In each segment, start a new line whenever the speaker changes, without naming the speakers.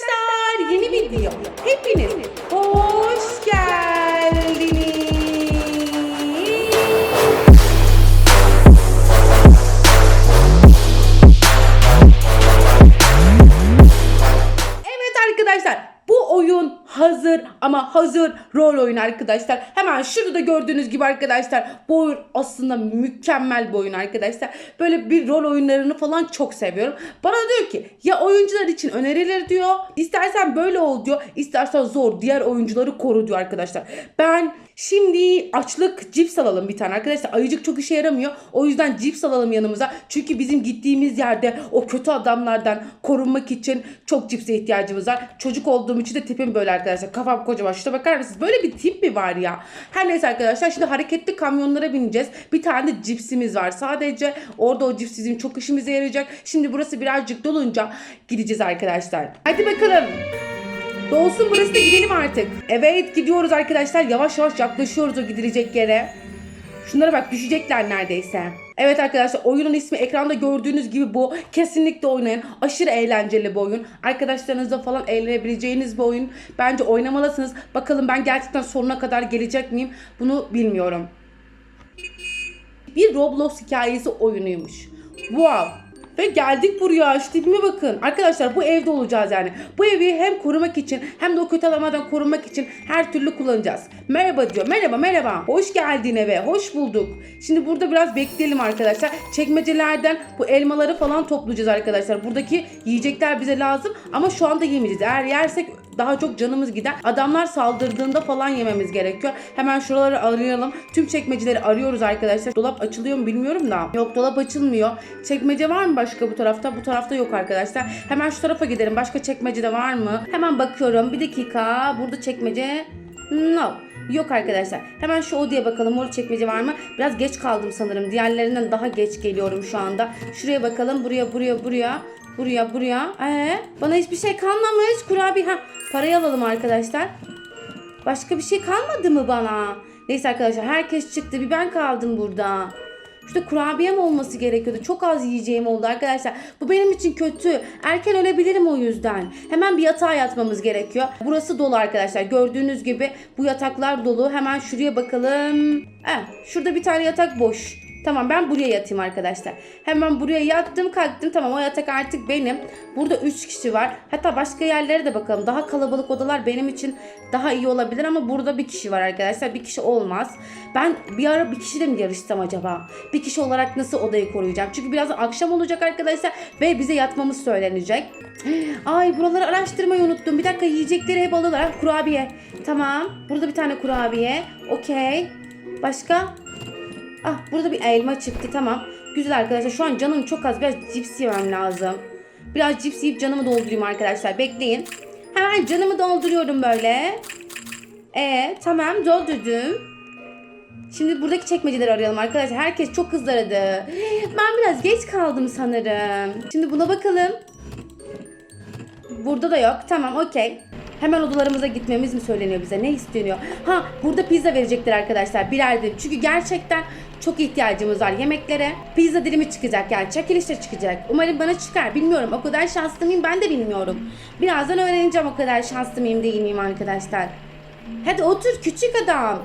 arkadaşlar yeni video. Hepiniz hazır rol oyunu arkadaşlar. Hemen şurada da gördüğünüz gibi arkadaşlar bu oyun aslında mükemmel bir oyun arkadaşlar. Böyle bir rol oyunlarını falan çok seviyorum. Bana diyor ki ya oyuncular için önerilir diyor. İstersen böyle ol diyor. İstersen zor diğer oyuncuları koru diyor arkadaşlar. Ben şimdi açlık cips alalım bir tane arkadaşlar. Ayıcık çok işe yaramıyor. O yüzden cips alalım yanımıza. Çünkü bizim gittiğimiz yerde o kötü adamlardan korunmak için çok cipse ihtiyacımız var. Çocuk olduğum için de tipim böyle arkadaşlar. Kafam kocaman. Şuna bakar mısınız? Böyle bir tip mi var ya? Her neyse arkadaşlar şimdi hareketli kamyonlara bineceğiz. Bir tane de cipsimiz var. Sadece orada o cips bizim çok işimize yarayacak. Şimdi burası birazcık dolunca gideceğiz arkadaşlar. Hadi bakalım. Dolsun burası da gidelim artık. Evet gidiyoruz arkadaşlar. Yavaş yavaş yaklaşıyoruz o gidilecek yere. Şunlara bak düşecekler neredeyse. Evet arkadaşlar oyunun ismi ekranda gördüğünüz gibi bu. Kesinlikle oynayın. Aşırı eğlenceli bir oyun. Arkadaşlarınızla falan eğlenebileceğiniz bir oyun. Bence oynamalısınız. Bakalım ben gerçekten sonuna kadar gelecek miyim? Bunu bilmiyorum. Bir Roblox hikayesi oyunuymuş. Wow. Ve geldik buraya. Şu tipime bakın. Arkadaşlar bu evde olacağız yani. Bu evi hem korumak için hem de o kötü adamlardan korunmak için her türlü kullanacağız. Merhaba diyor. Merhaba merhaba. Hoş geldin eve. Hoş bulduk. Şimdi burada biraz bekleyelim arkadaşlar. Çekmecelerden bu elmaları falan toplayacağız arkadaşlar. Buradaki yiyecekler bize lazım ama şu anda yemeyeceğiz. Eğer yersek daha çok canımız gider. Adamlar saldırdığında falan yememiz gerekiyor. Hemen şuraları arayalım. Tüm çekmeceleri arıyoruz arkadaşlar. Dolap açılıyor mu bilmiyorum da. Yok dolap açılmıyor. Çekmece var mı başka bu tarafta? Bu tarafta yok arkadaşlar. Hemen şu tarafa gidelim. Başka çekmecede var mı? Hemen bakıyorum. Bir dakika. Burada çekmece. No. Yok arkadaşlar. Hemen şu odaya bakalım. Orada çekmece var mı? Biraz geç kaldım sanırım. Diğerlerinden daha geç geliyorum şu anda. Şuraya bakalım. Buraya, buraya, buraya. Buraya, buraya. Ee, bana hiçbir şey kalmamış. Kurabiye. Ha, parayı alalım arkadaşlar. Başka bir şey kalmadı mı bana? Neyse arkadaşlar herkes çıktı. Bir ben kaldım burada. Şurada kurabiyem olması gerekiyordu. Çok az yiyeceğim oldu arkadaşlar. Bu benim için kötü. Erken ölebilirim o yüzden. Hemen bir yatağa yatmamız gerekiyor. Burası dolu arkadaşlar. Gördüğünüz gibi bu yataklar dolu. Hemen şuraya bakalım. Eh, şurada bir tane yatak boş. Tamam ben buraya yatayım arkadaşlar. Hemen buraya yattım kalktım. Tamam o yatak artık benim. Burada 3 kişi var. Hatta başka yerlere de bakalım. Daha kalabalık odalar benim için daha iyi olabilir ama burada bir kişi var arkadaşlar. Bir kişi olmaz. Ben bir ara bir kişi de mi yarışsam acaba? Bir kişi olarak nasıl odayı koruyacağım? Çünkü biraz akşam olacak arkadaşlar ve bize yatmamız söylenecek. Ay buraları araştırmayı unuttum. Bir dakika yiyecekleri hep alıyorlar. Ha, Kurabiye. Tamam. Burada bir tane kurabiye. Okey. Başka? Ah burada bir elma çıktı tamam. Güzel arkadaşlar şu an canım çok az biraz cips yemem lazım. Biraz cips yiyip canımı doldurayım arkadaşlar bekleyin. Hemen canımı dolduruyorum böyle. E tamam doldurdum. Şimdi buradaki çekmeceleri arayalım arkadaşlar. Herkes çok hızlı aradı. Ben biraz geç kaldım sanırım. Şimdi buna bakalım. Burada da yok. Tamam okey. Hemen odalarımıza gitmemiz mi söyleniyor bize? Ne isteniyor? Ha burada pizza verecekler arkadaşlar. Birer dilim. Çünkü gerçekten çok ihtiyacımız var yemeklere. Pizza dilimi çıkacak yani. Çekilişte çıkacak. Umarım bana çıkar. Bilmiyorum. O kadar şanslı mıyım ben de bilmiyorum. Birazdan öğreneceğim o kadar şanslı mıyım değil miyim arkadaşlar. Hadi otur küçük adam.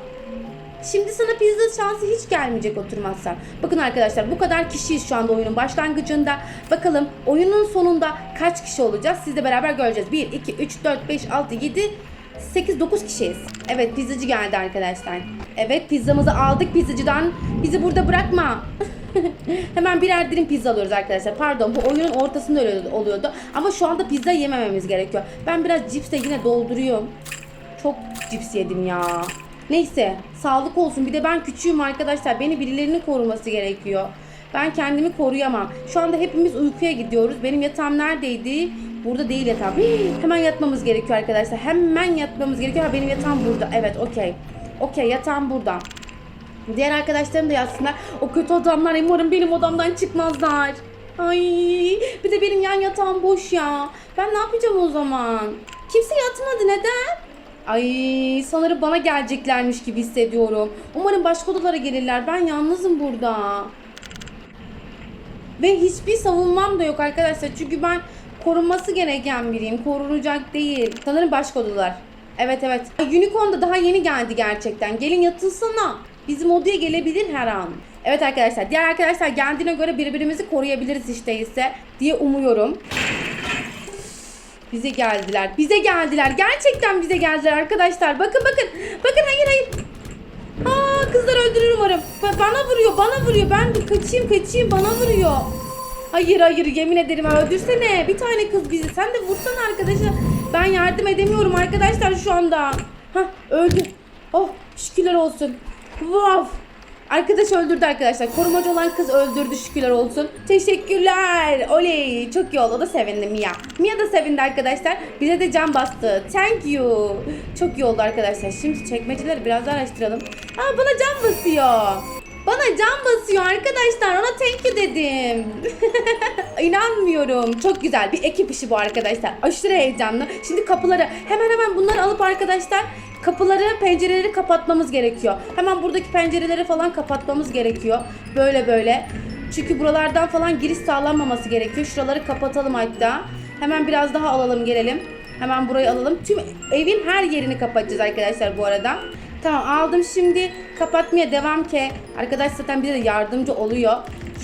Şimdi sana pizza şansı hiç gelmeyecek oturmazsan. Bakın arkadaşlar bu kadar kişiyiz şu anda oyunun başlangıcında. Bakalım oyunun sonunda kaç kişi olacağız? Sizle beraber göreceğiz. 1, 2, 3, 4, 5, 6, 7, 8, 9 kişiyiz. Evet pizzacı geldi arkadaşlar. Evet pizzamızı aldık pizzacıdan. Bizi burada bırakma. Hemen birer dilim pizza alıyoruz arkadaşlar. Pardon bu oyunun ortasında öyle oluyordu. Ama şu anda pizza yemememiz gerekiyor. Ben biraz cipsle yine dolduruyorum. Çok cips yedim ya. Neyse sağlık olsun. Bir de ben küçüğüm arkadaşlar. Beni birilerinin koruması gerekiyor. Ben kendimi koruyamam. Şu anda hepimiz uykuya gidiyoruz. Benim yatağım neredeydi? Burada değil yatağım. Hemen yatmamız gerekiyor arkadaşlar. Hemen yatmamız gerekiyor. Ha, benim yatağım burada. Evet okey. Okey yatağım burada. Diğer arkadaşlarım da yatsınlar. O kötü adamlar umarım benim odamdan çıkmazlar. Ay bir de benim yan yatağım boş ya. Ben ne yapacağım o zaman? Kimse yatmadı neden? Ay sanırım bana geleceklermiş gibi hissediyorum. Umarım başka odalara gelirler. Ben yalnızım burada. Ve hiçbir savunmam da yok arkadaşlar. Çünkü ben korunması gereken biriyim. Korunacak değil. Sanırım başka odalar. Evet evet. Unicorn da daha yeni geldi gerçekten. Gelin yatılsana. Bizim odaya gelebilir her an. Evet arkadaşlar. Diğer arkadaşlar geldiğine göre birbirimizi koruyabiliriz işte ise diye umuyorum. Bize geldiler. Bize geldiler. Gerçekten bize geldiler arkadaşlar. Bakın bakın. Bakın hayır hayır. Aa kızlar öldürür umarım. Ba- bana vuruyor, bana vuruyor. Ben bir kaçayım, kaçayım. Bana vuruyor. Hayır hayır yemin ederim öldürsene. Bir tane kız bizi. Sen de vursana arkadaşa. Ben yardım edemiyorum arkadaşlar şu anda. Hah öldü. Oh şükürler olsun. Wow. Arkadaş öldürdü arkadaşlar. Korumacı olan kız öldürdü şükürler olsun. Teşekkürler. Oley. Çok iyi oldu. O da sevindi Mia. Mia da sevindi arkadaşlar. Bize de can bastı. Thank you. Çok iyi oldu arkadaşlar. Şimdi çekmeceleri biraz araştıralım. Aa bana can basıyor. Bana can basıyor arkadaşlar. Ona thank you dedim. İnanmıyorum. Çok güzel. Bir ekip işi bu arkadaşlar. Aşırı heyecanlı. Şimdi kapıları hemen hemen bunları alıp arkadaşlar kapıları, pencereleri kapatmamız gerekiyor. Hemen buradaki pencereleri falan kapatmamız gerekiyor. Böyle böyle. Çünkü buralardan falan giriş sağlanmaması gerekiyor. Şuraları kapatalım hatta. Hemen biraz daha alalım gelelim. Hemen burayı alalım. Tüm evin her yerini kapatacağız arkadaşlar bu arada. Tamam aldım şimdi kapatmaya devam ki. Arkadaş zaten bize de yardımcı oluyor.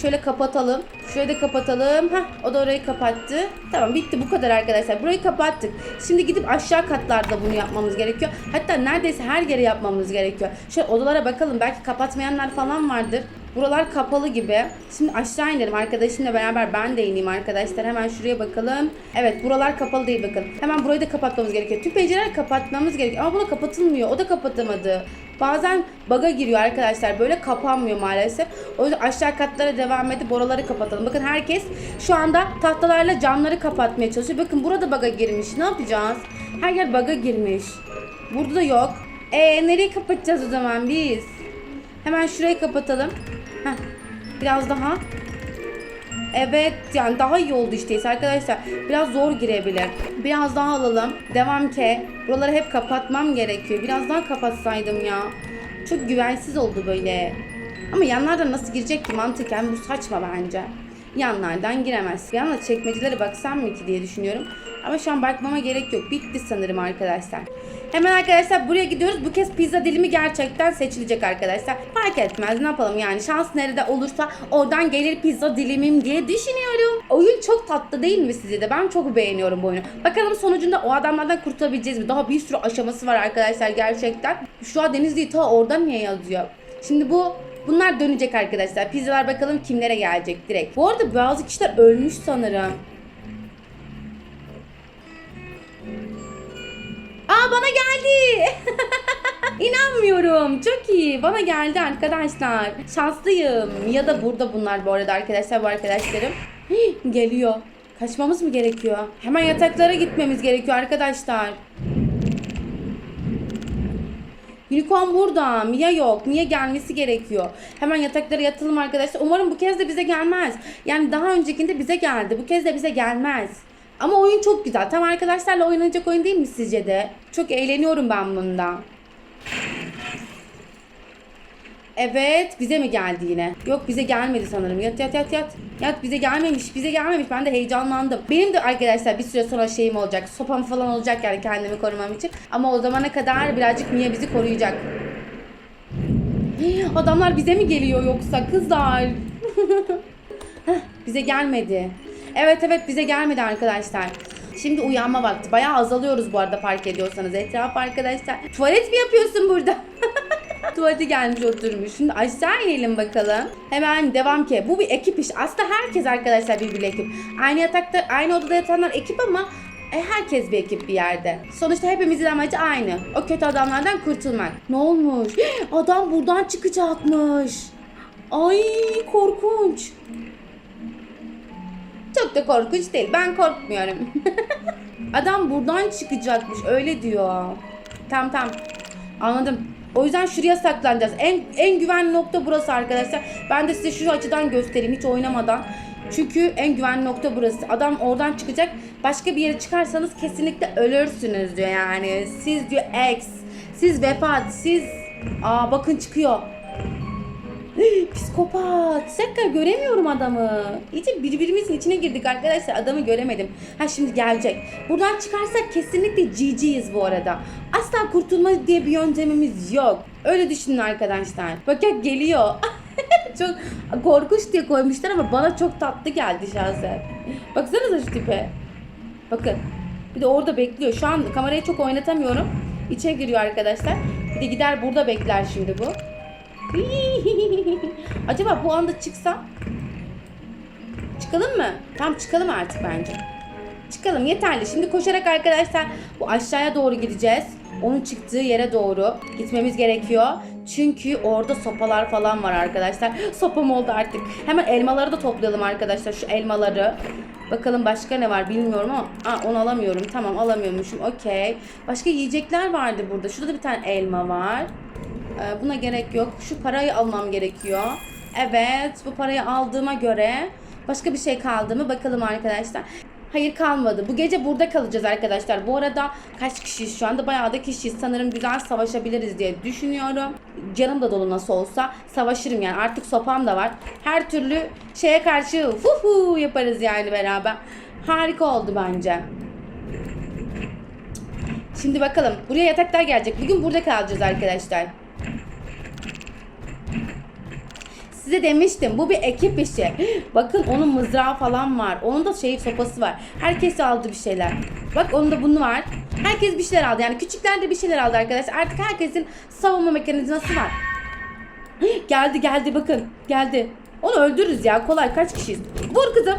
Şöyle kapatalım. Şöyle de kapatalım. Hah o da orayı kapattı. Tamam bitti bu kadar arkadaşlar. Burayı kapattık. Şimdi gidip aşağı katlarda bunu yapmamız gerekiyor. Hatta neredeyse her yere yapmamız gerekiyor. Şöyle odalara bakalım. Belki kapatmayanlar falan vardır. Buralar kapalı gibi. Şimdi aşağı inelim arkadaşımla beraber ben de ineyim arkadaşlar. Hemen şuraya bakalım. Evet buralar kapalı değil bakın. Hemen burayı da kapatmamız gerekiyor. Tüm pencereleri kapatmamız gerekiyor. Ama buna kapatılmıyor. O da kapatamadı. Bazen baga giriyor arkadaşlar. Böyle kapanmıyor maalesef. O yüzden aşağı katlara devam edip oraları kapatalım. Bakın herkes şu anda tahtalarla camları kapatmaya çalışıyor. Bakın burada baga girmiş. Ne yapacağız? Her yer baga girmiş. Burada da yok. E nereye kapatacağız o zaman biz? Hemen şurayı kapatalım. Heh, biraz daha. Evet yani daha iyi oldu işte arkadaşlar. Biraz zor girebilir. Biraz daha alalım. Devam ki. Buraları hep kapatmam gerekiyor. Biraz daha kapatsaydım ya. Çok güvensiz oldu böyle. Ama yanlardan nasıl girecek ki mantıken bu saçma bence. Yanlardan giremez. Yalnız çekmecelere baksam mı ki diye düşünüyorum. Ama şu an bakmama gerek yok. Bitti sanırım arkadaşlar. Hemen arkadaşlar buraya gidiyoruz. Bu kez pizza dilimi gerçekten seçilecek arkadaşlar. Fark etmez ne yapalım yani şans nerede olursa oradan gelir pizza dilimim diye düşünüyorum. Oyun çok tatlı değil mi sizce de? Ben çok beğeniyorum bu oyunu. Bakalım sonucunda o adamlardan kurtulabileceğiz mi? Daha bir sürü aşaması var arkadaşlar gerçekten. Şu an Denizli ta orada niye yazıyor? Şimdi bu Bunlar dönecek arkadaşlar. Pizzalar bakalım kimlere gelecek direkt. Bu arada bazı kişiler ölmüş sanırım. Aa bana geldi. İnanmıyorum. Çok iyi. Bana geldi arkadaşlar. Şanslıyım. Ya da burada bunlar bu arada arkadaşlar bu arkadaşlarım. Geliyor. Kaçmamız mı gerekiyor? Hemen yataklara gitmemiz gerekiyor arkadaşlar. Unicorn burada. Mia yok. Mia gelmesi gerekiyor. Hemen yataklara yatalım arkadaşlar. Umarım bu kez de bize gelmez. Yani daha öncekinde bize geldi. Bu kez de bize gelmez. Ama oyun çok güzel. Tam arkadaşlarla oynanacak oyun değil mi sizce de? Çok eğleniyorum ben bunda. Evet bize mi geldi yine? Yok bize gelmedi sanırım. Yat yat yat yat. Yat bize gelmemiş. Bize gelmemiş. Ben de heyecanlandım. Benim de arkadaşlar bir süre sonra şeyim olacak. Sopam falan olacak yani kendimi korumam için. Ama o zamana kadar birazcık Mia bizi koruyacak. Adamlar bize mi geliyor yoksa kızlar? Bize gelmedi. Evet evet bize gelmedi arkadaşlar. Şimdi uyanma vakti. Bayağı azalıyoruz bu arada fark ediyorsanız. Etraf arkadaşlar. Tuvalet mi yapıyorsun burada? Tuvalete gelmiş oturmuş. Şimdi aşağı inelim bakalım. Hemen devam ki. Bu bir ekip iş. Aslında herkes arkadaşlar bir bir ekip. Aynı yatakta, aynı odada yatanlar ekip ama e, herkes bir ekip bir yerde. Sonuçta hepimizin amacı aynı. O kötü adamlardan kurtulmak. Ne olmuş? Adam buradan çıkacakmış. Ay korkunç. Çok da korkunç değil. Ben korkmuyorum. Adam buradan çıkacakmış. Öyle diyor. Tamam tamam. Anladım. O yüzden şuraya saklanacağız. En en güvenli nokta burası arkadaşlar. Ben de size şu açıdan göstereyim hiç oynamadan. Çünkü en güvenli nokta burası. Adam oradan çıkacak. Başka bir yere çıkarsanız kesinlikle ölürsünüz diyor yani. Siz diyor ex. Siz vefat. Siz Aa bakın çıkıyor. Psikopat. Sakar göremiyorum adamı. İyice birbirimizin içine girdik arkadaşlar. Adamı göremedim. Ha şimdi gelecek. Buradan çıkarsak kesinlikle GG'yiz bu arada. Asla kurtulma diye bir yöntemimiz yok. Öyle düşünün arkadaşlar. Bak ya geliyor. çok korkunç diye koymuşlar ama bana çok tatlı geldi şahsen. Baksanıza şu tipe. Bakın. Bir de orada bekliyor. Şu an kamerayı çok oynatamıyorum. İçe giriyor arkadaşlar. Bir de gider burada bekler şimdi bu. Acaba bu anda çıksam? Çıkalım mı? Tamam çıkalım artık bence. Çıkalım yeterli. Şimdi koşarak arkadaşlar bu aşağıya doğru gideceğiz. Onun çıktığı yere doğru gitmemiz gerekiyor. Çünkü orada sopalar falan var arkadaşlar. Sopam oldu artık. Hemen elmaları da toplayalım arkadaşlar. Şu elmaları. Bakalım başka ne var bilmiyorum ama Aa, onu alamıyorum. Tamam alamıyormuşum. Okey. Başka yiyecekler vardı burada. Şurada da bir tane elma var. Ee, buna gerek yok. Şu parayı almam gerekiyor. Evet, bu parayı aldığıma göre başka bir şey kaldı mı bakalım arkadaşlar. Hayır kalmadı. Bu gece burada kalacağız arkadaşlar. Bu arada kaç kişiyiz şu anda? Bayağı da kişiyiz. Sanırım güzel savaşabiliriz diye düşünüyorum. Canım da dolu nasıl olsa savaşırım yani. Artık sopam da var. Her türlü şeye karşı hu yaparız yani beraber. Harika oldu bence. Şimdi bakalım. Buraya yataklar gelecek. Bugün burada kalacağız arkadaşlar. Size demiştim bu bir ekip işi. Bakın onun mızrağı falan var. Onun da şey sopası var. Herkes aldı bir şeyler. Bak onun da bunu var. Herkes bir şeyler aldı. Yani küçükler de bir şeyler aldı arkadaşlar. Artık herkesin savunma mekanizması var. Geldi geldi bakın. Geldi. Onu öldürürüz ya. Kolay kaç kişiyiz? Vur kızım.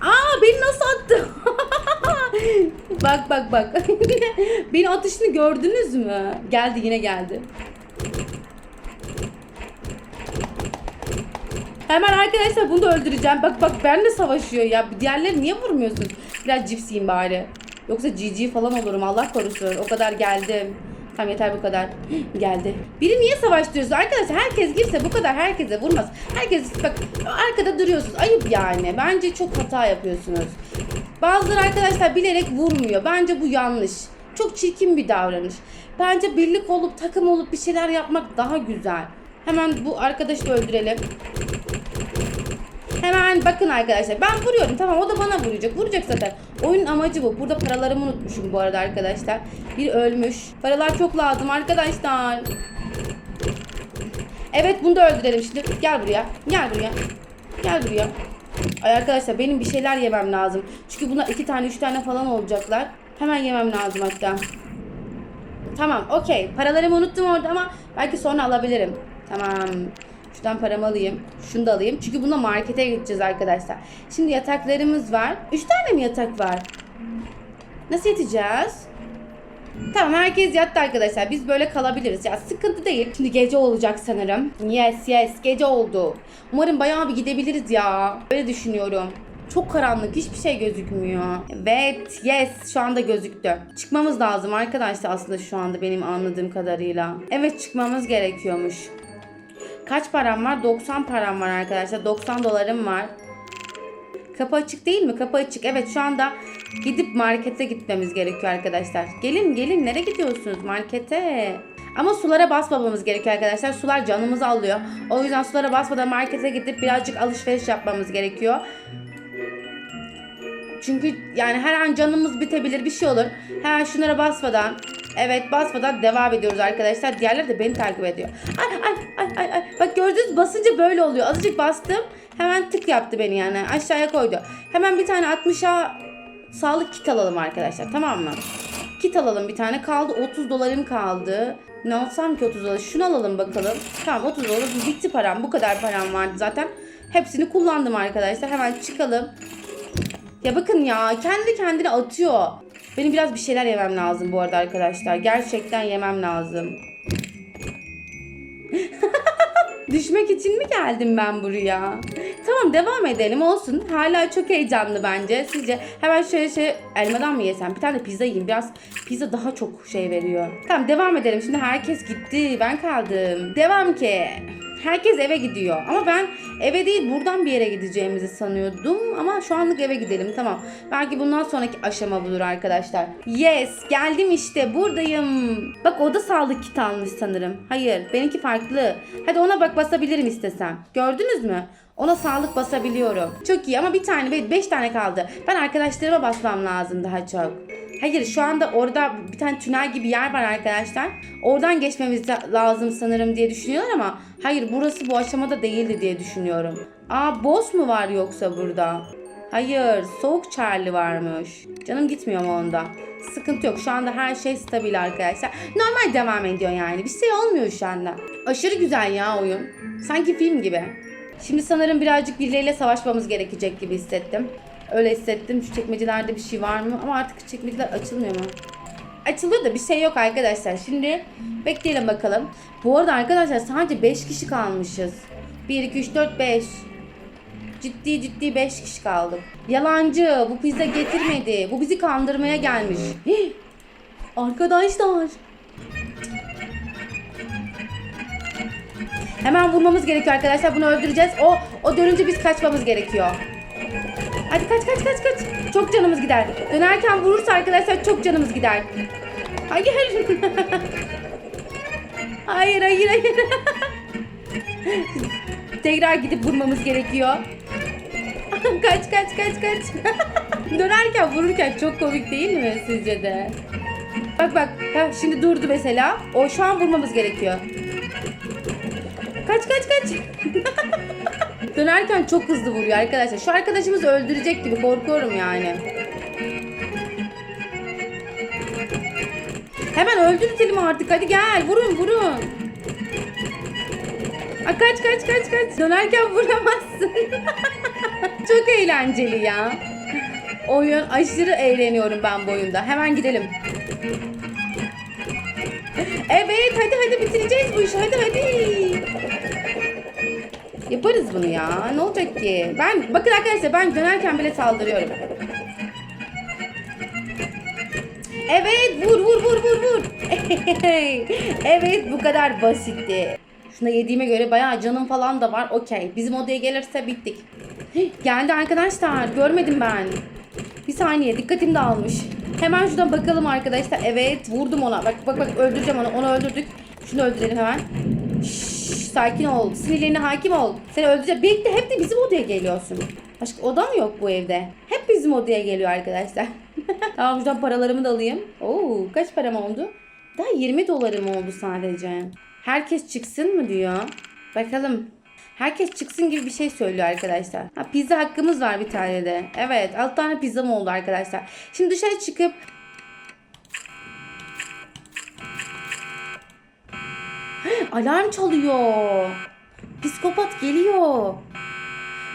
Aa beni nasıl attı? bak bak bak. beni atışını gördünüz mü? Geldi yine geldi. Hemen arkadaşlar bunu da öldüreceğim. Bak bak ben de savaşıyor ya. Diğerleri niye vurmuyorsunuz? Biraz cips bari. Yoksa GG falan olurum Allah korusun. O kadar geldim. Tamam yeter bu kadar. Geldi. Biri niye savaştırıyorsun? Arkadaşlar herkes girse bu kadar herkese vurmaz. Herkes bak arkada duruyorsunuz. Ayıp yani. Bence çok hata yapıyorsunuz. Bazıları arkadaşlar bilerek vurmuyor. Bence bu yanlış. Çok çirkin bir davranış. Bence birlik olup takım olup bir şeyler yapmak daha güzel. Hemen bu arkadaşı da öldürelim. Hemen bakın arkadaşlar. Ben vuruyorum. Tamam o da bana vuracak. Vuracak zaten. Oyunun amacı bu. Burada paralarımı unutmuşum bu arada arkadaşlar. Bir ölmüş. Paralar çok lazım arkadaşlar. Evet bunu da öldürelim şimdi. Gel buraya. Gel buraya. Gel buraya. Ay arkadaşlar benim bir şeyler yemem lazım. Çünkü bunlar iki tane üç tane falan olacaklar. Hemen yemem lazım hatta. Tamam okey. Paralarımı unuttum orada ama belki sonra alabilirim. Tamam Şuradan paramı alayım. Şunu da alayım. Çünkü buna markete gideceğiz arkadaşlar. Şimdi yataklarımız var. Üç tane mi yatak var? Nasıl yatacağız? Tamam herkes yattı arkadaşlar. Biz böyle kalabiliriz. Ya sıkıntı değil. Şimdi gece olacak sanırım. Yes yes gece oldu. Umarım bayağı bir gidebiliriz ya. Öyle düşünüyorum. Çok karanlık hiçbir şey gözükmüyor. Evet yes şu anda gözüktü. Çıkmamız lazım arkadaşlar aslında şu anda benim anladığım kadarıyla. Evet çıkmamız gerekiyormuş. Kaç param var? 90 param var arkadaşlar. 90 dolarım var. Kapı açık değil mi? Kapı açık. Evet şu anda gidip markete gitmemiz gerekiyor arkadaşlar. Gelin gelin nereye gidiyorsunuz? Markete. Ama sulara basmamamız gerekiyor arkadaşlar. Sular canımızı alıyor. O yüzden sulara basmadan markete gidip birazcık alışveriş yapmamız gerekiyor. Çünkü yani her an canımız bitebilir bir şey olur. Hemen şunlara basmadan Evet basmadan devam ediyoruz arkadaşlar. Diğerleri de beni takip ediyor. Ay ay ay ay ay. Bak gördünüz basınca böyle oluyor. Azıcık bastım. Hemen tık yaptı beni yani. Aşağıya koydu. Hemen bir tane 60'a sağlık kit alalım arkadaşlar. Tamam mı? Kit alalım bir tane. Kaldı 30 dolarım kaldı. Ne alsam ki 30 dolar? Şunu alalım bakalım. Tamam 30 dolar. Bitti param. Bu kadar param vardı zaten. Hepsini kullandım arkadaşlar. Hemen çıkalım. Ya bakın ya kendi kendine atıyor. Benim biraz bir şeyler yemem lazım bu arada arkadaşlar. Gerçekten yemem lazım. Düşmek için mi geldim ben buraya? Tamam devam edelim olsun. Hala çok heyecanlı bence. Sizce hemen şöyle şey elmadan mı yesem? Bir tane pizza yiyeyim. Biraz pizza daha çok şey veriyor. Tamam devam edelim. Şimdi herkes gitti. Ben kaldım. Devam ki. Herkes eve gidiyor. Ama ben eve değil buradan bir yere gideceğimizi sanıyordum. Ama şu anlık eve gidelim tamam. Belki bundan sonraki aşama budur arkadaşlar. Yes geldim işte buradayım. Bak o da sağlık kiti almış sanırım. Hayır benimki farklı. Hadi ona bak basabilirim istesem. Gördünüz mü? Ona sağlık basabiliyorum. Çok iyi ama bir tane ve beş tane kaldı. Ben arkadaşlarıma basmam lazım daha çok. Hayır şu anda orada bir tane tünel gibi yer var arkadaşlar. Oradan geçmemiz la- lazım sanırım diye düşünüyorlar ama hayır burası bu aşamada değildi diye düşünüyorum. Aa boss mu var yoksa burada? Hayır soğuk Charlie varmış. Canım gitmiyor mu onda? Sıkıntı yok. Şu anda her şey stabil arkadaşlar. Normal devam ediyor yani. Bir şey olmuyor şu anda. Aşırı güzel ya oyun. Sanki film gibi. Şimdi sanırım birazcık birileriyle savaşmamız gerekecek gibi hissettim. Öyle hissettim. Şu çekmecelerde bir şey var mı? Ama artık çekmeceler açılmıyor mu? Açılıyor da bir şey yok arkadaşlar. Şimdi bekleyelim bakalım. Bu arada arkadaşlar sadece 5 kişi kalmışız. 1, 2, 3, 4, 5. Ciddi ciddi 5 kişi kaldık. Yalancı. Bu pizza getirmedi. Bu bizi kandırmaya gelmiş. Hih! Arkadaşlar. Hemen vurmamız gerekiyor arkadaşlar. Bunu öldüreceğiz. O o dönünce biz kaçmamız gerekiyor. Hadi kaç kaç kaç kaç. Çok canımız gider. Dönerken vurursa arkadaşlar çok canımız gider. Hayır. hayır hayır hayır. Tekrar gidip vurmamız gerekiyor. kaç kaç kaç kaç. Dönerken vururken çok komik değil mi sizce de? Bak bak. Ha, şimdi durdu mesela. O şu an vurmamız gerekiyor. Kaç kaç kaç. Dönerken çok hızlı vuruyor arkadaşlar. Şu arkadaşımız öldürecek gibi korkuyorum yani. Hemen öldürtelim artık. Hadi gel. Vurun vurun. Aa, kaç kaç kaç kaç. Dönerken vuramazsın. çok eğlenceli ya. Oyun aşırı eğleniyorum ben bu oyunda. Hemen gidelim. Evet hadi hadi bitireceğiz bu işi. Hadi hadi. Yaparız bunu ya. Ne olacak ki? Ben bakın arkadaşlar ben dönerken bile saldırıyorum. Evet vur vur vur vur vur. evet bu kadar basitti. Şuna yediğime göre bayağı canım falan da var. Okey. Bizim odaya gelirse bittik. Geldi arkadaşlar. Görmedim ben. Bir saniye dikkatim dağılmış. Hemen şuradan bakalım arkadaşlar. Evet vurdum ona. Bak bak bak öldüreceğim onu. Onu öldürdük. Şunu öldürelim hemen. Sakin ol. Sinirlerine hakim ol. Seni öldüreceğim. Bekle hep de bizim odaya geliyorsun. Başka oda mı yok bu evde? Hep bizim odaya geliyor arkadaşlar. tamam şuradan paralarımı da alayım. Oo, kaç param oldu? Daha 20 dolarım oldu sadece. Herkes çıksın mı diyor. Bakalım. Herkes çıksın gibi bir şey söylüyor arkadaşlar. Ha, pizza hakkımız var bir tane de. Evet 6 tane pizza mı oldu arkadaşlar. Şimdi dışarı çıkıp Alarm çalıyor. Psikopat geliyor.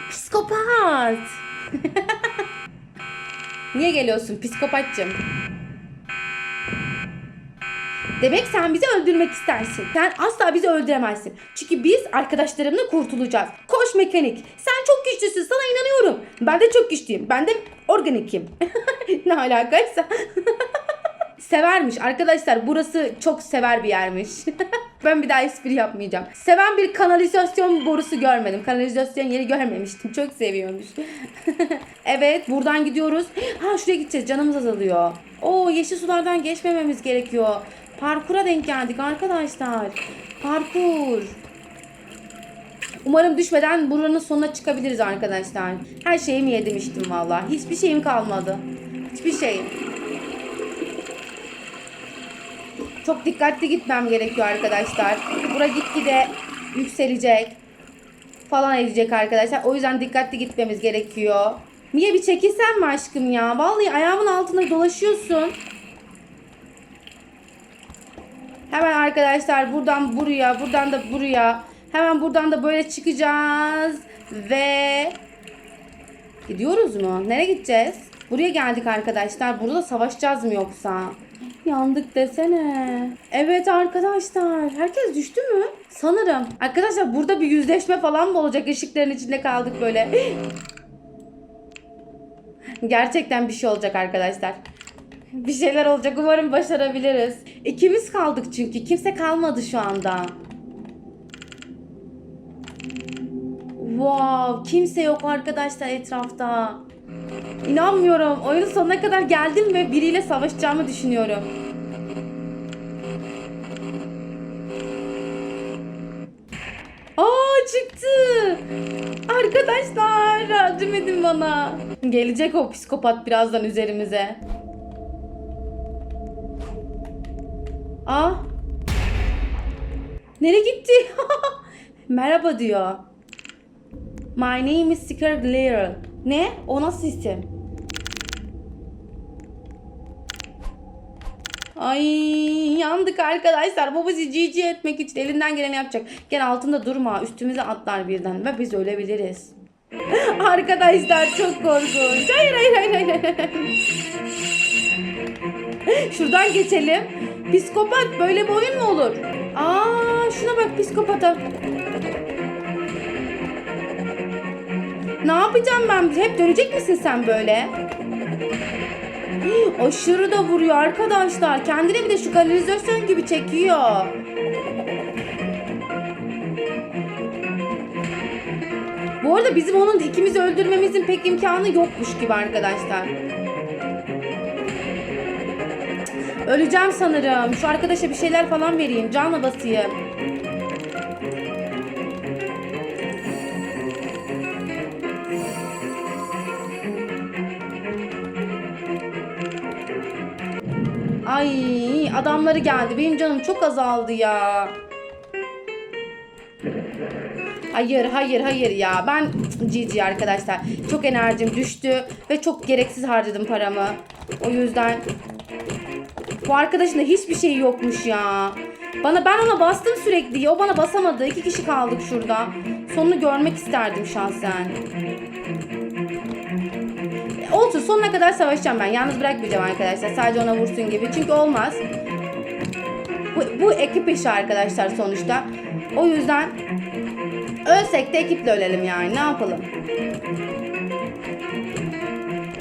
Psikopat. Niye geliyorsun psikopatçım? Demek sen bizi öldürmek istersin. Sen asla bizi öldüremezsin. Çünkü biz arkadaşlarımla kurtulacağız. Koş mekanik. Sen çok güçlüsün. Sana inanıyorum. Ben de çok güçlüyüm. Ben de organikim. ne alakaysa. Severmiş. Arkadaşlar burası çok sever bir yermiş. Ben bir daha espri yapmayacağım. Seven bir kanalizasyon borusu görmedim. Kanalizasyon yeri görmemiştim. Çok seviyormuş. evet buradan gidiyoruz. Ha şuraya gideceğiz. Canımız azalıyor. Oo yeşil sulardan geçmememiz gerekiyor. Parkura denk geldik arkadaşlar. Parkur. Umarım düşmeden buranın sonuna çıkabiliriz arkadaşlar. Her şeyimi yedim içtim valla. Hiçbir şeyim kalmadı. Hiçbir şeyim. Çok dikkatli gitmem gerekiyor arkadaşlar. Bura gitgide yükselecek falan edecek arkadaşlar. O yüzden dikkatli gitmemiz gerekiyor. Niye bir çekilsen mi aşkım ya? Vallahi ayağımın altında dolaşıyorsun. Hemen arkadaşlar buradan buraya, buradan da buraya. Hemen buradan da böyle çıkacağız. Ve gidiyoruz mu? Nereye gideceğiz? Buraya geldik arkadaşlar. Burada savaşacağız mı yoksa? Yandık desene. Evet arkadaşlar. Herkes düştü mü? Sanırım. Arkadaşlar burada bir yüzleşme falan mı olacak? Işıkların içinde kaldık böyle. Gerçekten bir şey olacak arkadaşlar. Bir şeyler olacak. Umarım başarabiliriz. İkimiz kaldık çünkü. Kimse kalmadı şu anda. Wow, kimse yok arkadaşlar etrafta. İnanmıyorum. Oyunun sonuna kadar geldim ve biriyle savaşacağımı düşünüyorum. Aa çıktı. Arkadaşlar yardım edin bana. Gelecek o psikopat birazdan üzerimize. Aa. Nereye gitti? Merhaba diyor. My name is Scar Lair. Ne? O nasıl isim? Ay yandık arkadaşlar. Bizi GG etmek için elinden geleni yapacak. Gel altında durma. Üstümüze atlar birden ve biz ölebiliriz. arkadaşlar çok korkunç. Hayır hayır hayır hayır. Şuradan geçelim. Psikopat böyle bir oyun mu olur? Aa şuna bak psikopata. Ne yapacağım ben? Hep dönecek misin sen böyle? Hii, Aşırı da vuruyor arkadaşlar. Kendine bir de şu kanalizasyon gibi çekiyor. Bu arada bizim onun ikimizi öldürmemizin pek imkanı yokmuş gibi arkadaşlar. Öleceğim sanırım. Şu arkadaşa bir şeyler falan vereyim. Canla basayım. Ay adamları geldi. Benim canım çok azaldı ya. Hayır hayır hayır ya. Ben GG arkadaşlar. Çok enerjim düştü ve çok gereksiz harcadım paramı. O yüzden bu arkadaşın da hiçbir şey yokmuş ya. Bana ben ona bastım sürekli. O bana basamadı. İki kişi kaldık şurada. Sonunu görmek isterdim şahsen. Olsun sonuna kadar savaşacağım ben. Yalnız bırakmayacağım arkadaşlar. Sadece ona vursun gibi. Çünkü olmaz. Bu, bu ekip işi arkadaşlar sonuçta. O yüzden ölsek de ekiple ölelim yani. Ne yapalım?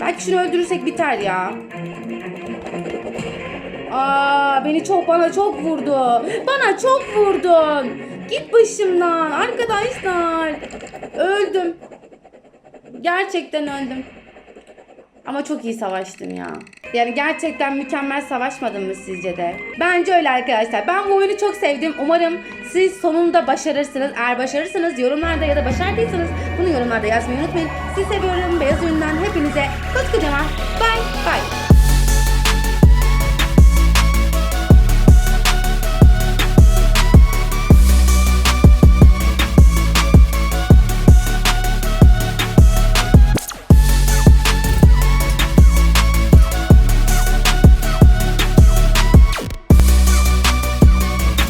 Belki şunu öldürürsek biter ya. Aa beni çok bana çok vurdu. Bana çok vurdun. Git başımdan arkadaşlar. Öldüm. Gerçekten öldüm. Ama çok iyi savaştım ya. Yani gerçekten mükemmel savaşmadım mı sizce de? Bence öyle arkadaşlar. Ben bu oyunu çok sevdim. Umarım siz sonunda başarırsınız. Eğer başarırsanız yorumlarda ya da başardıysanız bunu yorumlarda yazmayı unutmayın. Sizi seviyorum. Beyaz oyundan hepinize koskocaman bay bay.